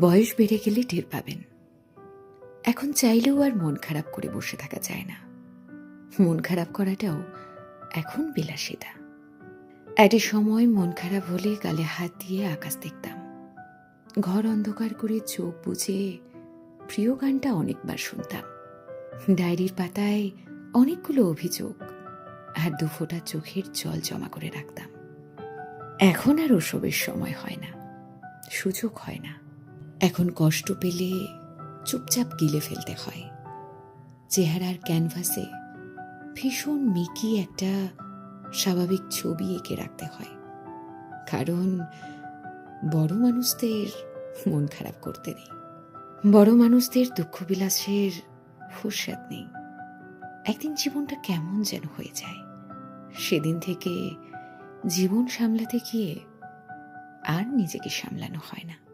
বয়স বেড়ে গেলে টের পাবেন। এখন চাইলেও আর মন খারাপ করে বসে থাকা যায় না। মন খারাপ করাটাও এখন বিলাসিতা। একটা সময় মন খারাপ হলে গালে হাত দিয়ে আকাশ দেখতাম। ঘর অন্ধকার করে চোখ বুঝে প্রিয় গানটা অনেকবার শুনতাম। ডায়েরির পাতায় অনেকগুলো অভিযোগ আর দু দুফোটা চোখের জল জমা করে রাখতাম। এখন আর ওসবের সময় হয় না। সুযোগ হয় না। এখন কষ্ট পেলে চুপচাপ গিলে ফেলতে হয়। চেহারার ক্যানভাসে ভীষণ মিকি একটা স্বাভাবিক ছবি এঁকে রাখতে হয়। কারণ বড় মানুষদের মন খারাপ করতে নেই। বড় মানুষদের দুঃখ বিলাসের ফুরসাদ নেই। একদিন জীবনটা কেমন যেন হয়ে যায়। সেদিন থেকে জীবন সামলাতে গিয়ে আর নিজেকে সামলানো হয় না।